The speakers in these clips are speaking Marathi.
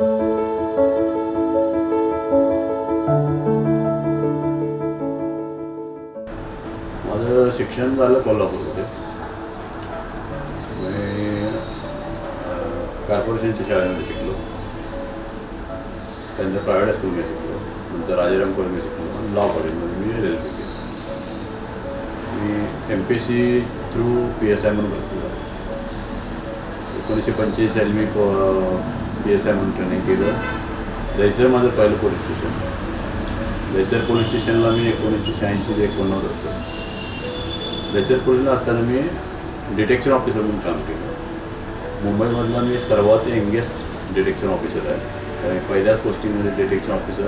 माझं शिक्षण झालं कोल्हापूरमध्ये. मी कॉर्पोरेशनच्या शाळेमध्ये शिकलो. त्यानंतर प्रायव्हेट स्कूलमध्ये शिकलो. नंतर राजाराम कॉलेजमध्ये शिकलो. आणि लॉ कॉलेजमध्ये मी रेल्वे केलं. मी M P C through P S I म्हणून भरती झालो. एकोणीसशे पंचवीस साली मी पी एस आय म्हणून ट्रेनिंग केलं. दहिसर माझं पहिलं पोलीस स्टेशन दहिसर पोलीस स्टेशनला मी एकोणीसशे शहाऐंशी ते एकोणनव्वद होतो. दहिसर पोलीसला असताना मी डिटेक्शन ऑफिसर म्हणून काम केलं. मुंबईमधला मी सर्वात यंगेस्ट डिटेक्शन ऑफिसर आहे. कारण पहिल्याच पोस्टिंगमध्ये डिटेक्शन ऑफिसर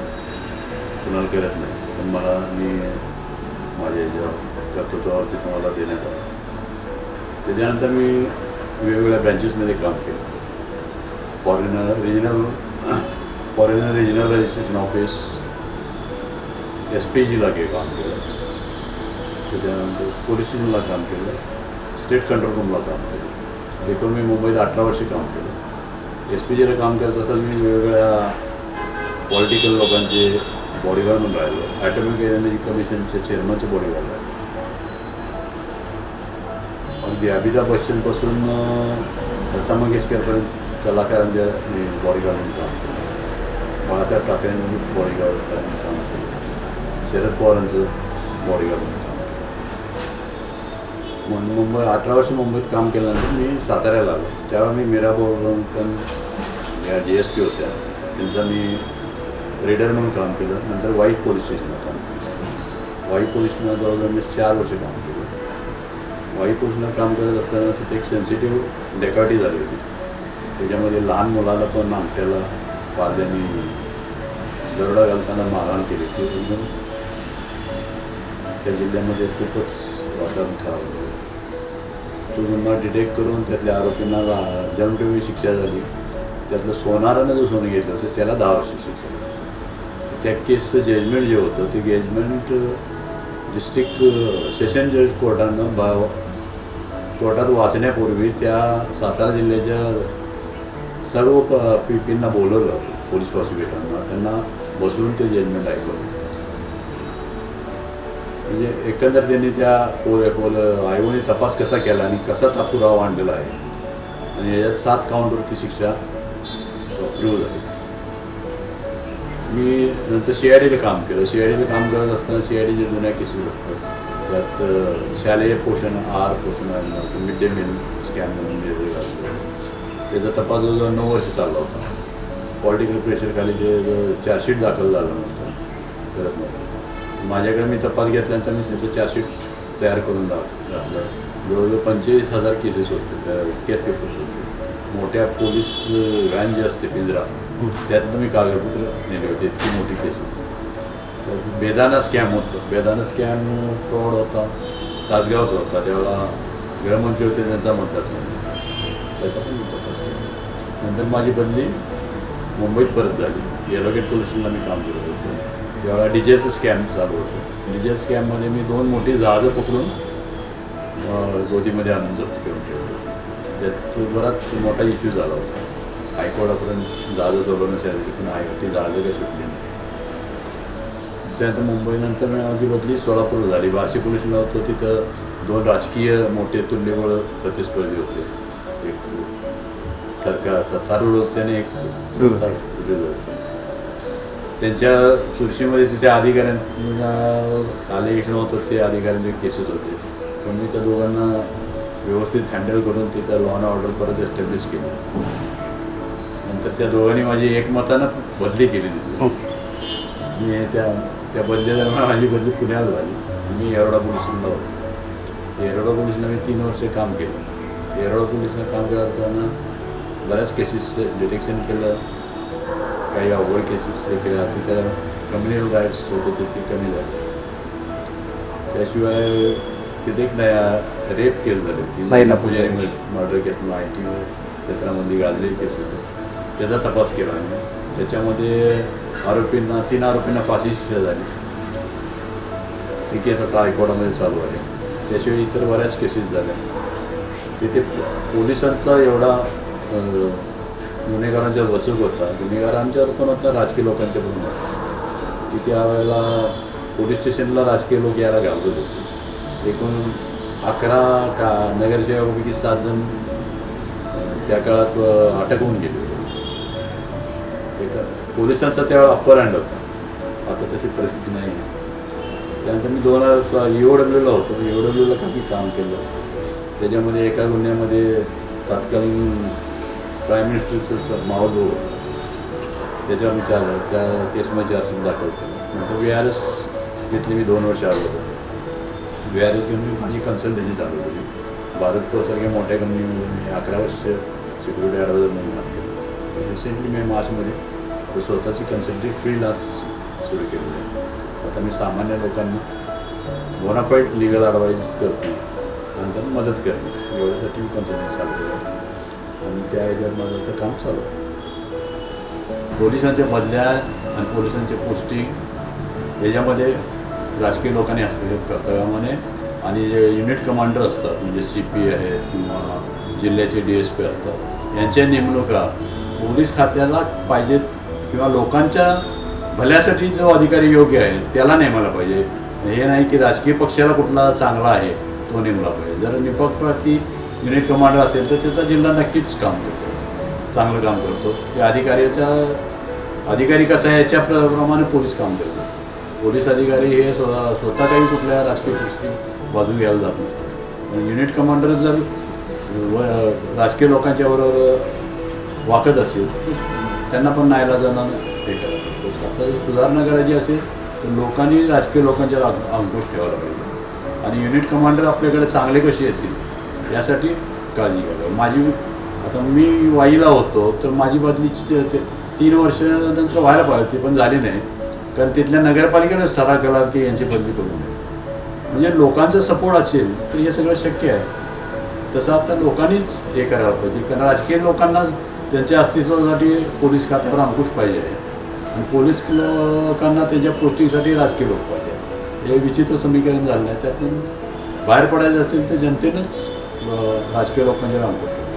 कुणाला करत नाही. पण मला मी माझ्या ज्या कर्तृत्वावरती तुम्हाला देण्यात आलं. त्याच्यानंतर मी वेगवेगळ्या ब्रँचेसमध्ये काम केलं. Foreigner regional foreigner regional registration office S P जीला काही काम केलं त्याच्यानंतर पोलीस स्टेशनला काम केलं. स्टेट कंट्रोल रूमला काम केलं. एकूण मी मुंबईत अठरा वर्षे काम केलं. एस पी जीला काम करत असताना मी वेगवेगळ्या पॉलिटिकल लोकांचे बॉडीगार्ड म्हणून राहिलो. ॲटॉमिक एनर्जी कमिशनचे चेअरमनचे बॉडीगार्ड राहिले. अगदी अमिताभ बच्चनपासून लता मंगेशकरपर्यंत कलाकारांच्या मी बॉडीगार्ड म्हणून काम केलं. बाळासाहेब ठाकरेंनी बॉडीगार्ड म्हणून काम केलं. शरद पवारांचं बॉडीगार्ड म्हणून काम केलं. म्हणून मुंबई अठरा वर्ष मुंबईत काम केल्यानंतर मी साताऱ्याला आलो. त्यावेळेला मी मीरा बोरवणकर या डी एस पी होत्या. त्यांचा मी रेडर म्हणून काम केलं. नंतर वाई पोलीस स्टेशनला काम केलं. वाई पोलीस स्टेशनला जवळजवळ मी चार वर्ष काम केलं. वाई पोलीसला काम करत असताना तिथे एक सेन्सिटिव्ह डेकाटी झाली होती. त्याच्यामध्ये लहान मुलाला पण आमट्याला पारद्याने दरोडा घालताना मारहाण केली. ती एकदम त्या जिल्ह्यामध्ये खूपच वातावरण खराब झालं. तो गुन्हा डिटेक्ट करून त्यातल्या आरोपींना जन्मठेवी शिक्षा झाली. त्यातलं सोनारानं जो सोनं घेतलं होतं त्याला दहा वर्ष शिक्षा झाली. त्या केसचं जजमेंट जे होतं ते जजमेंट डिस्ट्रिक्ट सेशन जज कोर्टानं बा कोर्टात वाचण्यापूर्वी त्या सातारा जिल्ह्याच्या सर्व प पी पींना बोलवलं पोलीस प्रॉसिक्युटरांना. त्यांना बसवून ते जजमेंट ऐकवलं म्हणजे एकंदर त्यांनी त्या पोल पोल आयोगाने तपास कसा केला आणि कसा ता पुरावा आणलेला आहे? आणि याच्यात सात काउंटवरती शिक्षा अप्रूव्ह झाली. मी नंतर सी आय डीला काम केलं. सी आय डीला काम करत असताना सी आय डीचे जुन्या केसेस असतात. त्यात शालेय पोषण आहार पोषण मिड डे मील स्कॅम म्हणून त्याचा तपास जवळजवळ नऊ वर्ष चालला होता. पॉलिटिकल प्रेशरखाली जे जे चार्जशीट दाखल झालं नव्हतं करत नव्हतं. माझ्याकडे मी तपास घेतल्यानंतर मी त्याचं चार्जशीट तयार करून दाख घातलं जवळजवळ पंचेचाळीस हजार केसेस होते केस पेपर्स होते. मोठ्या पोलीस व्हॅन जे असते पिंजरा त्यातनं मी कागदपत्र नेले होते इतकी मोठी केस होती. त्यात बेदाना स्कॅम होतं. बेदाना स्कॅम फ्रॉड होता तासगावचा होता. त्यावेळेला गृहमंत्री होते त्यांचा मतदारसंघ त्याचा पण मी नंतर माझी बदली मुंबईत परत झाली. येलोगेट पोल्युशनला मी काम करत होतो. त्यावेळेला डीजेचं स्कॅम चालू होतं. डीजे स्कॅममध्ये मी दोन मोठी जहाजं पकडून गोदीमध्ये आणून जप्त करून ठेवली होती. त्यात बराच मोठा इश्यू झाला होता. हायकोर्टापर्यंत जहाजं सोडवण्यासाठी पण हाय ती जहाजं काही सुटली नाही. त्यानंतर मुंबईनंतर माझी बदली सोलापूर झाली. बार्शी पोल्युशनला होतो तिथं दोन राजकीय मोठे तुल्यबळ प्रतिस्पर्धी होते. एक सरकार सत्तारूढ होते आणि एक होते त्यांच्या चुरशीमध्ये तिथे अधिकाऱ्यांचं अलिगेशन होतं ते अधिकाऱ्यांचे केसेस होते. पण मी त्या दोघांना व्यवस्थित हँडल करून तिथं लॉ अँड ऑर्डर परत एस्टॅब्लिश केलं. नंतर त्या दोघांनी माझी एकमतानं बदली केली. तिथे मी त्या त्या बदलीदरम्यान माझी बदली पुण्याला झाली. मी येरोडा पोलिसांना होतो. येरोडा पोलिसला मी तीन वर्ष काम केलं. येरोडा पोलिसला काम करत असताना बऱ्याच केसेस डिटेक्शन केलं. काही अवघड केसेस केल्या तिथं कम्युनल राईट्स होत होते ते कमी झाले. त्याशिवाय तिथे एक नया रेप केस झाली. होती पुजारी मर्डर केस आय टी क्षेत्रामध्ये गाजलेली केस होती. त्याचा तपास केला आम्ही. त्याच्यामध्ये आरोपींना तीन आरोपींना फाशी शिक्षा झाली. ती केस आता हायकोर्टामध्ये चालू आहे. त्याशिवाय इतर बऱ्याच केसेस झाल्या. तिथे पोलिसांचा एवढा गुन्हेगारांच्या वचूक होता. गुन्हेगारांच्यावर पण होता राजकीय लोकांच्या पण होता की त्यावेळेला पोलीस स्टेशनला राजकीय लोक यायला घाबरत होते. एकूण अकरा का नगरसेवकापैकी सात जण त्या काळात अटक होऊन गेले होते. एक पोलिसांचा त्यावेळेला अप्पर हँड होता. आता तशी परिस्थिती नाही आहे. त्यानंतर मी दोन हजार ई डब्ल्यूला होतो. ई डब्ल्यूला काही काम केलं. त्याच्यामध्ये एका गुन्ह्यामध्ये तत्कालीन प्राईम मिनिस्टरचं मावळ त्याच्यावर मी त्या त्या केसमध्ये चार्जशीट दाखल केलं. नंतर वी आर एस घेतली मी दोन वर्ष आलो वी आर एस घेऊन मी माझी कन्सल्टन्सी चालू केली. भारतपूरसारख्या मोठ्या कंपनीमध्ये मी अकरा वर्ष सिक्युरिटी ॲडवायझर म्हणून काम केलं. रिसेंटली मी मार्चमध्ये तर स्वतःची कन्सल्टी फ्रीलान्स सुरू केलेली आहे. आता मी सामान्य लोकांना बोनाफाईड लिगल ॲडवाईज करतो नंतर मदत करणे एवढ्यासाठी मी कन्सल्टन्सी चालू केली आहे. आणि त्या ह्याच्यात माझं आता काम चालू आहे. पोलिसांच्या बदल्या आणि पोलिसांचे पोस्टिंग याच्यामध्ये राजकीय लोकांनी असलेले कर्तव्यामध्ये आणि जे युनिट कमांडर असतात म्हणजे सी पी आहेत किंवा जिल्ह्याचे डी एस पी असतात यांच्या नेमणुका पोलीस खात्याला पाहिजेत किंवा लोकांच्या भल्यासाठी जो अधिकारी योग्य आहे त्याला नेमायला पाहिजे. हे नाही की राजकीय पक्षाला कुठला चांगला आहे तो नेमला पाहिजे. जर निपक्षपाती युनिट कमांडर असेल तर त्याचा जिल्हा नक्कीच काम करतो. चांगलं काम करतो. त्या अधिकाऱ्याच्या अधिकारी कसा आहे याच्या प्रमाणे पोलीस काम करत. असतात पोलीस अधिकारी हे स्व स्वतः काही कुठल्या राजकीय पक्षी बाजू घ्यायला जात नसतात. आणि युनिट कमांडर जर व- राजकीय लोकांच्या बरोबर वाकत असेल तर त्यांना पण नायला जाणं हे करायचं आता सुधारणा करायची असेल तर लोकांनी राजकीय लोकांच्या अंकुश ठेवायला पाहिजे. आणि युनिट कमांडर आपल्याकडे चांगले कसे येतील यासाठी काळजी घ्यावी. माझी आता मी वाईला होतो तर माझी बदली तीन वर्षानंतर व्हायला पाहिजे होती पण झाली नाही. कारण तिथल्या नगरपालिकेनंच ठराव केला की यांची बदली करू नये. म्हणजे लोकांचा सपोर्ट असेल तर हे सगळं शक्य आहे. तसं आता लोकांनीच हे करायला पाहिजे कारण राजकीय लोकांना त्यांच्या अस्तित्वासाठी पोलीस खात्यावर अंकुश पाहिजे आणि पोलीस लोकांना त्यांच्या पोस्टिंगसाठी राजकीय लोक पाहिजे हे विचित्र समीकरण झालं आहे त्यातून बाहेर पडायचं असेल तर जनतेनंच राजकीय लोक म्हणजे रामकृष्ण.